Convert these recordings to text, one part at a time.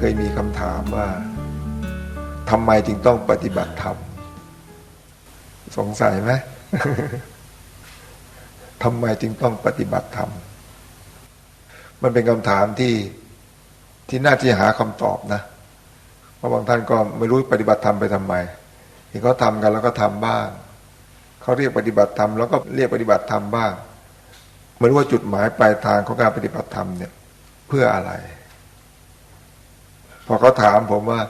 คยมีคำถามว่าทำไมจึงต้องปฏิบัติธรรมสงสัยไหมทำไมจึงต้องปฏิบัติธรรมมันเป็นคำถามที่ที่น่าที่หาคำตอบนะเพราะบางท่านก็ไม่รู้ปฏิบัติธรรมไปทำไมเห็นเขาทำกันแล้วก็ทำบ้างเขาเรียกปฏิบัติธรรมแล้วก็เรียกปฏิบัติธรรมบ้างไม่รู้ว่าจุดหมายปลายทางของการปฏิบัติธรรมเนี่ย เพื่ออะไร พอเขาถามผมว่า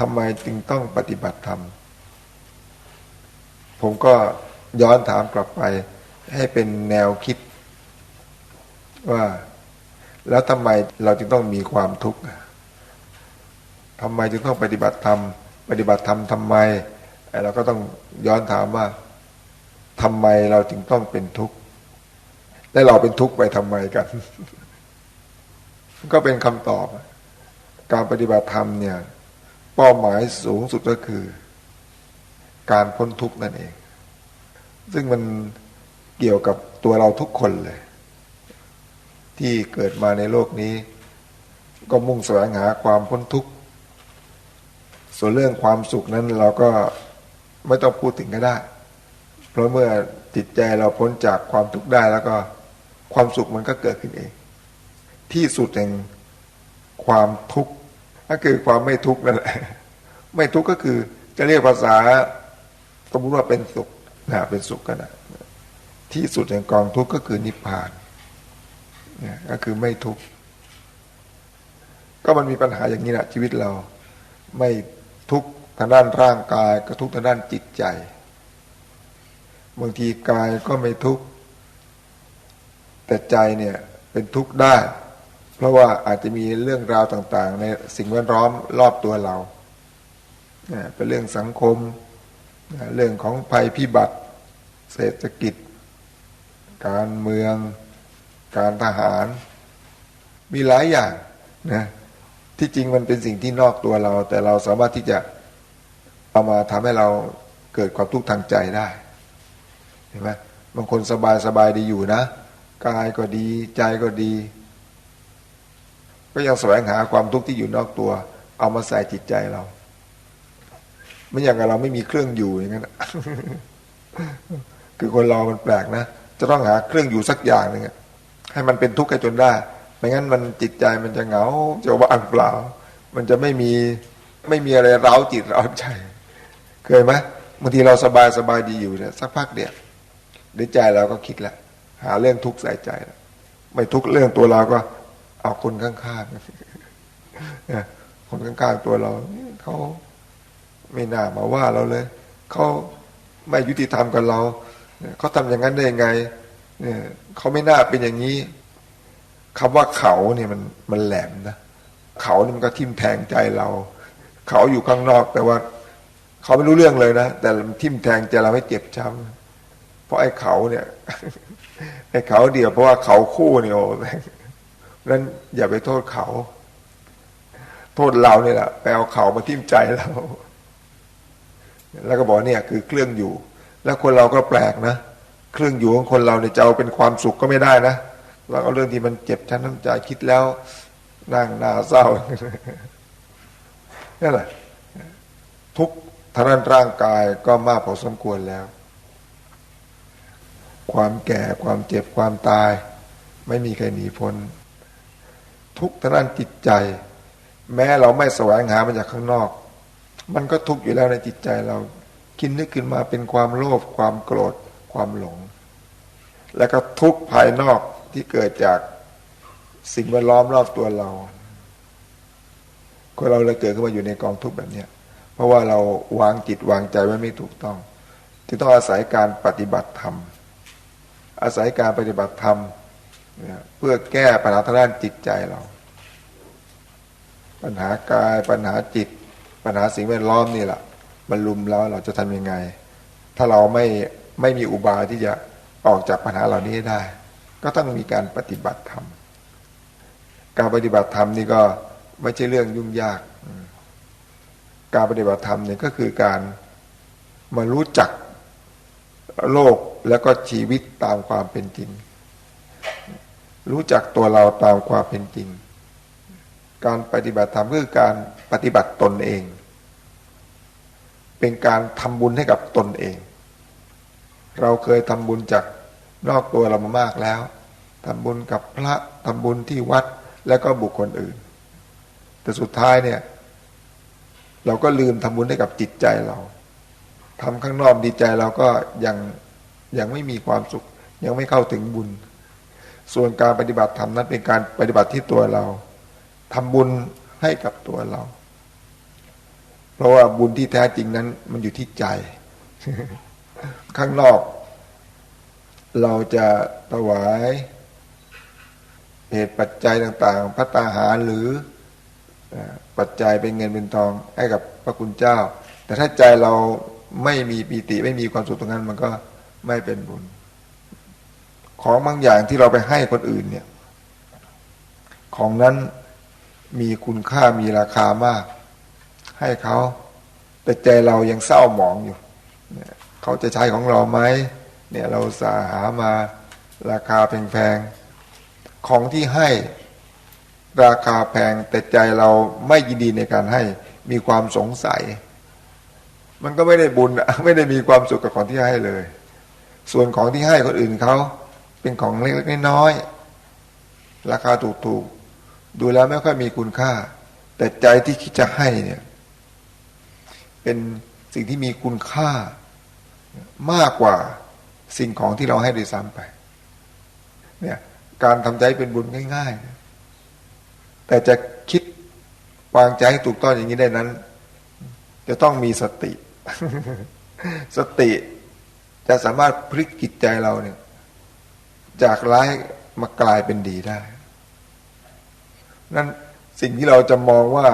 ทำไมจึงต้องปฏิบัติธรรม ผมก็ย้อนถามกลับไป ให้เป็นแนวคิด ว่า แล้วทำไมเราจึงต้องมีความทุกข์ทำไมจึงต้องปฏิบัติธรรม ปฏิบัติธรรมทำไมเราก็ต้องย้อนถามว่าทำไมเราจึงต้องเป็นทุกข์ และเราเป็นทุกข์ไปทำไมกัน ก็เป็นคำตอบ การปฏิบัติธรรมเนี่ยเป้าหมายสูงสุดก็คือ การพ้นทุกข์นั่นเอง ซึ่งมันเกี่ยวกับตัวเราทุกคนเลย ที่เกิดมาในโลกนี้ ก็มุ่งแสวงหาความพ้นทุกข์ ส่วนเรื่องความสุขนั้นเราก็ไม่ต้องพูดถึงก็ได้ เพราะเมื่อจิตใจเราพ้นจากความทุกข์ได้แล้วก็ความสุขมันก็เกิดขึ้นเอง ที่สุดแห่ง ความทุกข์ก็คือความไม่ทุกข์นั่นแหละไม่ทุกข์ก็คือจะเรียกภาษาสมมติว่าเป็นสุขนะเป็นสุขก็ได้ที่สุดแห่งกองทุกข์ก็คือนิพพานเนี่ยก็คือไม่ทุกข์ก็มันมีปัญหาอย่างนี้แหละชีวิตเรา ไม่ทุกข์ทางด้านร่างกาย ก็ทุกข์ทางด้านจิตใจบางทีกายก็ไม่ทุกข์แต่ใจเนี่ยเป็นทุกข์ได้ เพราะว่าอาจจะมีเรื่องราวต่าง ๆ ในสิ่งแวดล้อมรอบตัวเราเป็นเรื่องสังคม เรื่องของภัยพิบัติ เศรษฐกิจ การเมือง การทหาร มีหลายอย่างนะที่จริงมันเป็นสิ่งที่นอกตัวเรา แต่เราสามารถที่จะเอามาทำให้เราเกิดความทุกข์ทางใจได้เห็นไหมบางคนสบายสบายดีอยู่นะ กายก็ดีใจก็ดี ก็ยังแสวงหาความทุกข์ที่อยู่นอกตัว เอามาใส่จิตใจเรา ไม่อย่างเราไม่มีเครื่องอยู่อย่างนั้นคือคนเรามันแปลกนะจะต้องหาเครื่องอยู่สักอย่างหนึ่งให้มันเป็นทุกข์ให้จนได้ไม่งั้นมันจิตใจมันจะเหงาจะว่างเปล่า มันจะไม่มีไม่มีอะไรเร้าจิตเร้าใจ เคยไหมบางทีเราสบายสบายดีอยู่เนี่ยสักพักเดียวเดี๋ยวใจเราก็คิดแล้วหาเรื่องทุกข์ใส่ใจ ไม่ทุกข์เรื่องตัวเราก็ เอาคนข้างๆคนข้างๆตัวเราเขาไม่น่ามาว่าเราเลยเขาไม่ยุติธรรมกับเราเขาทำอย่างนั้นได้ยังไงเนี่ยเขาไม่น่าเป็นอย่างนี้คำว่าเขาเนี่ยมันมันแหลมนะเขาเนี่ยมันก็ทิ่มแทงใจเรา เขาอยู่ข้างนอกแต่ว่า เขาไม่รู้เรื่องเลยนะแต่ทิ่มแทงใจเราให้เจ็บช้ำเพราะไอ้เขาเนี่ยไอ้เขาเดียวเพราะว่าเขาคู่เนี่ยโอ้ นั้นอย่าไปโทษเขา โทษเราเนี่ยแหละไปเอาเขามาทิ่มใจเราแล้วก็บอกเนี่ยคือเครื่องอยู่ แล้วคนเราก็แปลกนะเครื่องอยู่ของคนเราเนี่ยจะเอาเป็นความสุขก็ไม่ได้นะเราเอาเรื่องที่มันเจ็บชั้นน้ำใจคิดแล้วนั่งหน้าเศร้านั่นแหละทุกทางร่างกายก็มากพอสมควรแล้ว ความแก่ความเจ็บความตาย ไม่มีใครหนีพ้น ทุกทางด้านจิตใจ แม้เราไม่แสวงหามาจากข้างนอก มันก็ทุกข์อยู่แล้วในจิตใจเราคิดนึกขึ้นมาเป็นความโลภความโกรธความหลง แล้วก็ทุกข์ภายนอกที่เกิดจากสิ่งแวดล้อมรอบตัวเราคนเราเลยเกิดขึ้นมาอยู่ในกองทุกข์แบบนี้เพราะว่าเราวางจิตวางใจไว้ไม่ถูกต้องจึงต้องอาศัยการปฏิบัติธรรม อาศัยการปฏิบัติธรรม เพื่อแก้ปัญหาทางด้านจิตใจเรา ปัญหากายปัญหาจิต ปัญหาสิ่งแวดล้อมนี่แหละมันลุมแล้วเราจะทำยังไง ถ้าเราไม่ไม่มีอุบายที่จะออกจากปัญหาเหล่านี้ได้ ก็ต้องมีการปฏิบัติธรรมการปฏิบัติธรรมนี่ก็ไม่ใช่เรื่องยุ่งยาก การปฏิบัติธรรมเนี่ยก็คือการมารู้จักโลกแล้วก็ชีวิตตามความเป็นจริง รู้จักตัวเราตามความเป็นจริง การปฏิบัติธรรมคือการปฏิบัติตนเอง เป็นการทำบุญให้กับตนเอง เราเคยทำบุญจากนอกตัวเรามามากแล้วทำบุญกับพระทำบุญที่วัดแล้วก็บุคคลอื่น แต่สุดท้ายเนี่ย เราก็ลืมทำบุญให้กับจิตใจเราทำข้างนอกดีใจเราก็ยังยังไม่มีความสุข ยังไม่เข้าถึงบุญ ส่วนการปฏิบัติธรรมนั้นเป็นการปฏิบัติที่ตัวเราทำบุญให้กับตัวเรา เพราะว่าบุญที่แท้จริงนั้น มันอยู่ที่ใจ ข้างนอก เราจะถวายเหตุปัจจัยต่างๆ พระตาหารหรือปัจจัยเป็นเงินเป็นทองให้กับพระคุณเจ้า แต่ถ้าใจเราไม่มีปีติไม่มีความสุขตรงนั้น มันก็ไม่เป็นบุญ ของบางอย่างที่เราไปให้คนอื่นเนี่ย ของนั้นมีคุณค่ามีราคามาก ให้เขาแต่ใจเรายังเศร้าหมองอยู่เขาจะใช้ของเราไหมเนี่ยเราสาหามาราคาแพงๆของที่ให้ราคาแพงแต่ใจเราไม่ยินดีในการให้มีความสงสัย มันก็ไม่ได้บุญไม่ได้มีความสุขกับของที่ให้เลย ส่วนของที่ให้คนอื่นเขา เป็นของเล็กๆน้อยๆราคาถูกๆดูแล้วไม่ค่อยมีคุณค่า แต่ใจที่คิดจะให้เนี่ย เป็นสิ่งที่มีคุณค่ามากกว่าสิ่งของที่เราให้โดยซ้ำไป เนี่ยการทำใจเป็นบุญง่ายๆ แต่จะคิดวางใจให้ถูกต้องอย่างนี้ได้นั้น จะต้องมีสติ สติจะสามารถพลิกจิตใจเราเนี่ย จากร้ายมากลายเป็นดีได้ นั่นสิ่งที่เราจะมองว่า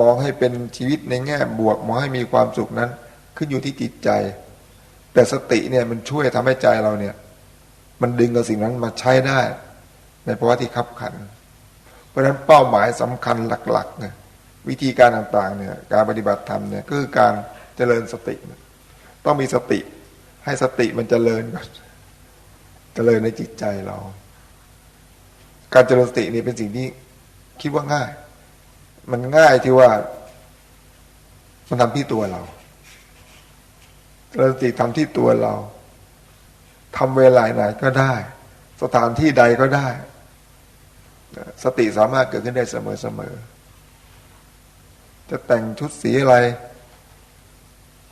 มองให้เป็นชีวิตในแง่บวกมองให้มีความสุขนั้น ขึ้นอยู่ที่จิตใจ แต่สติเนี่ยมันช่วยทำให้ใจเราเนี่ย มันดึงกับสิ่งนั้นมาใช้ได้ ในภาวะที่ขับขัน เพราะฉะนั้นเป้าหมายสำคัญหลักๆเนี่ยวิธีการต่างๆเนี่ยการปฏิบัติธรรมเนี่ยก็คือการเจริญสติ ต้องมีสติ ให้สติมันเจริญก่อน เจริญในจิตใจเรา การเจริญสตินี่เป็นสิ่งที่คิดว่าง่าย มันง่ายที่ว่า มันทำที่ตัวเราเจราสติทำที่ตัวเราทำเวลาไหนก็ได้ สถานที่ใดก็ได้ สติสามารถเกิดขึ้นได้เสมอเสมอจะแต่งชุดสีอะไร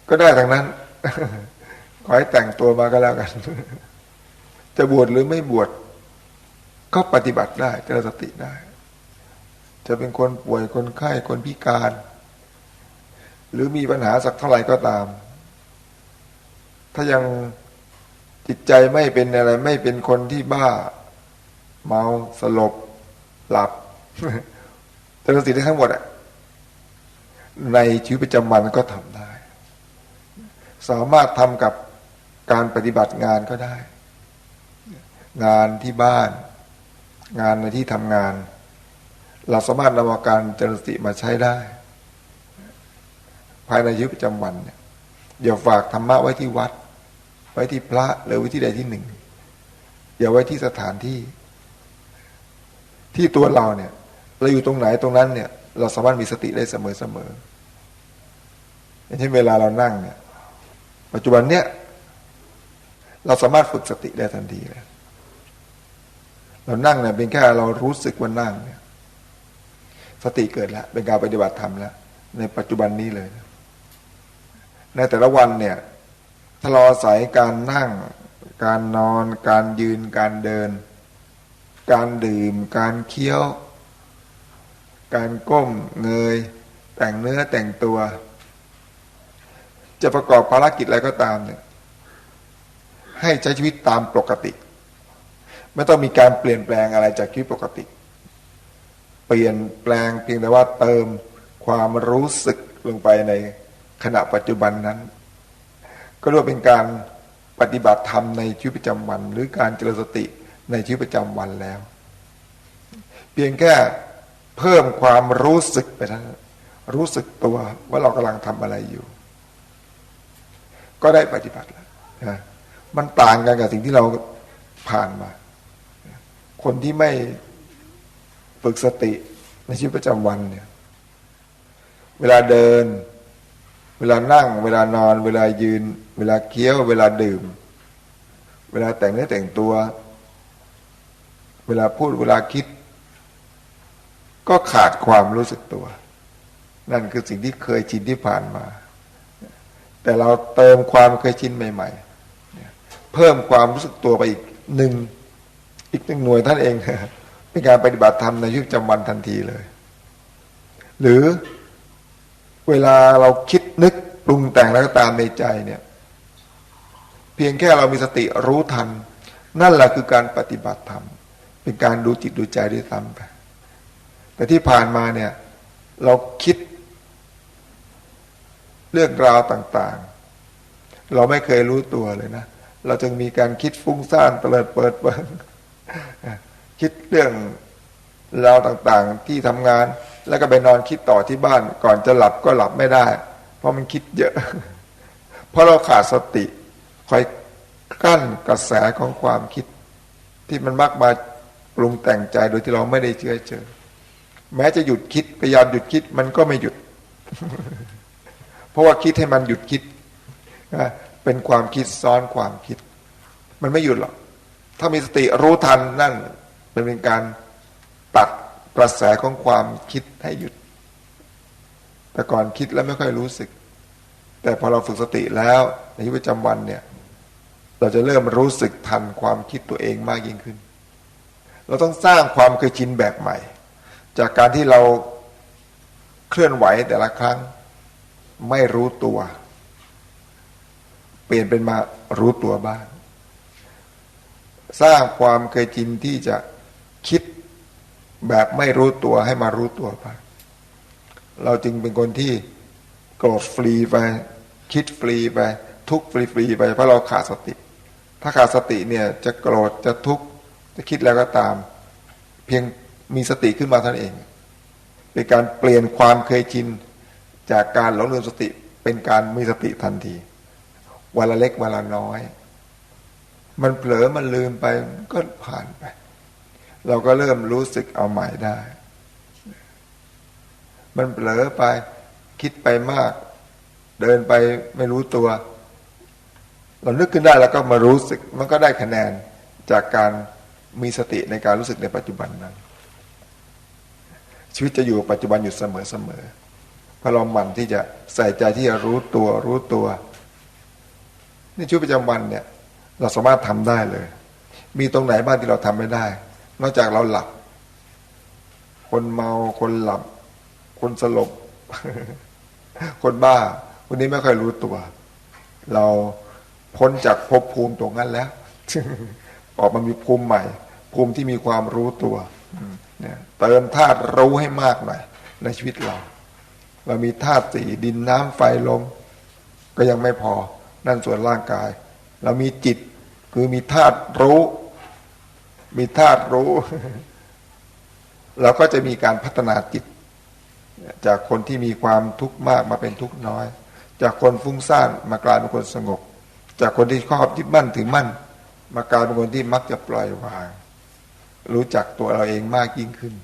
ก็ได้ทั้งนั้น ขอให้แต่งตัวมาก็แล้วกัน จะบวชหรือไม่บวชก็ปฏิบัติได้เจริญสติได้ จะเป็นคนป่วยคนไข้คนพิการ หรือมีปัญหาสักเท่าไหร่ก็ตาม ถ้ายังจิตใจไม่เป็นอะไร ไม่เป็นคนที่บ้า เมาสลบ หลับแต่สติได้ทั้งหมดอะในชีวิตประจำวันก็ทำได้ สามารถทำกับการปฏิบัติงานก็ได้ งานที่บ้าน งานในที่ทำงาน เราสามารถนำอาการเจริญสติมาใช้ได้ ภายในชีวิตประจำวันเนี่ยอย่าฝากธรรมะไว้ที่วัด ไว้ที่พระหรือไว้ที่ใดที่หนึ่ง อย่าไว้ที่สถานที่ ที่ตัวเราเนี่ย เราอยู่ตรงไหนตรงนั้นเนี่ย เราสามารถมีสติได้เสมอเสมออย่างเช่นเวลาเรานั่งเนี่ย ปัจจุบันเนี่ย เราสามารถฝึกสติได้ทันทีเลย เรานั่งเนี่ยเป็นแค่เรารู้สึกว่านั่งเนี่ย สติเกิดแล้ว เป็นการปฏิบัติธรรมแล้ว ในปัจจุบันนี้เลยในแต่ละวันเนี่ยถ้าเราอาศัยการนั่ง การนอน การยืน การเดิน การดื่ม การเคี้ยว การก้มเงย แต่งเนื้อแต่งตัว จะประกอบภารกิจอะไรก็ตามเนี่ยให้ใช้ชีวิตตามปกติ ไม่ต้องมีการเปลี่ยนแปลงอะไรจากชีวิตปกติ เปลี่ยนแปลงเพียงแต่ว่าเติมความรู้สึกลงไปในขณะปัจจุบันนั้น ก็เรียกเป็นการปฏิบัติธรรมในชีวิตประจำวัน หรือการเจริญสติในชีวิตประจำวันแล้ว เพียงแค่เพิ่มความรู้สึกไปทั้งรู้สึกตัวว่าเรากำลังทำอะไรอยู่ ก็ได้ปฏิบัติแล้วนะมันต่างกันกับสิ่งที่เราผ่านมา คนที่ไม่ฝึกสติในชีวิตประจำวันเนี่ย เวลาเดิน เวลานั่ง เวลานอน เวลายืน เวลาเคี้ยว เวลาดื่ม เวลาแต่งเนื้อแต่งตัว เวลาพูดเวลาคิด ก็ขาดความรู้สึกตัว นั่นคือสิ่งที่เคยชินที่ผ่านมา แต่เราเติมความเคยชินใหม่ ๆ เพิ่มความรู้สึกตัวไปอีกหนึ่ง อีกหนึ่งหน่วยท่านเองเป็นการปฏิบัติธรรมในชีวิตประจำวันทันทีเลย หรือเวลาเราคิดนึกปรุงแต่งแล้วก็ตามในใจเนี่ย เพียงแค่เรามีสติรู้ทัน นั่นแหละคือการปฏิบัติธรรม เป็นการดูจิตดูใจด้วยซ้ำไปแต่ที่ผ่านมาเนี่ย เราคิด เรื่องราวต่างๆ เราไม่เคยรู้ตัวเลยนะ เราจึงมีการคิดฟุ้งซ่านเตลิดเปิดเปิง คิดเรื่องราวต่างๆที่ทำงาน แล้วก็ไปนอนคิดต่อที่บ้าน ก่อนจะหลับก็หลับไม่ได้ เพราะมันคิดเยอะ เพราะเราขาดสติคอยกั้นกระแสของความคิด ที่มันมักมาปรุงแต่งใจโดยที่เราไม่ได้เชื่อเจอ แม้จะหยุดคิดพยายามหยุดคิดมันก็ไม่หยุด เพราะว่าคิดให้มันหยุดคิดเป็นความคิดซ้อนความคิด มันไม่หยุดหรอก ถ้ามีสติรู้ทันนั่นเป็นการตัดกระแสของความคิดให้หยุด แต่ก่อนคิดแล้วไม่ค่อยรู้สึก แต่พอเราฝึกสติแล้วในชีวิตประจำวันเนี่ย เราจะเริ่มรู้สึกทันความคิดตัวเองมากยิ่งขึ้น เราต้องสร้างความเคยชินแบบใหม่ จากการที่เราเคลื่อนไหวแต่ละครั้งไม่รู้ตัว เปลี่ยนเป็นมารู้ตัวบ้าง สร้างความเคยชินที่จะคิดแบบไม่รู้ตัวให้มารู้ตัวบ้างเราจึงเป็นคนที่โกรธฟรีไป คิดฟรีไป ทุกฟรีฟรีไปเพราะเราขาดสติ ถ้าขาดสติเนี่ยจะโกรธจะทุกข์จะคิดแล้วก็ตาม เพียงมีสติขึ้นมาท่านเอง เป็นการเปลี่ยนความเคยชินจากการหลงลืมสติเป็นการมีสติทันทีวันละเล็กวันละน้อย มันเผลอมันลืมไปก็ผ่านไป เราก็เริ่มรู้สึกเอาใหม่ได้ มันเผลอไปคิดไปมาก เดินไปไม่รู้ตัว เรานึกขึ้นได้แล้วก็มารู้สึก มันก็ได้คะแนนจากการมีสติในการรู้สึกในปัจจุบันนั้น ชีวิตจะอยู่ปัจจุบันอยู่เสมอเสมอพอเราหมั่นที่จะใส่ใจที่จะรู้ตัวรู้ตัว ในชีวิตประจำวันเนี่ย เราสามารถทำได้เลย มีตรงไหนบ้างที่เราทำไม่ได้ นอกจากเราหลับ คนเมาคนหลับ คนสลบ คนบ้าคนนี้ไม่ค่อยรู้ตัว เราพ้นจากภพภูมิตรงนั้นแล้วออกมามีภูมิใหม่ ภูมิที่มีความรู้ตัวเนี่ยเติมธาตุรู้ให้มากหน่อยในชีวิตเรา เรามีธาตุสี่ดินน้ำไฟลม ก็ยังไม่พอ นั่นส่วนร่างกาย เรามีจิตคือมีธาตุรู้ มีธาตุรู้ เราก็จะมีการพัฒนาจิต จากคนที่มีความทุกข์มากมาเป็นทุกข์น้อย จากคนฟุ้งซ่านมากลายเป็นคนสงบ จากคนที่ครอบยึดมั่นถือมั่น มากลายเป็นคนที่มักจะปล่อยวาง รู้จักตัวเราเองมากยิ่งขึ้น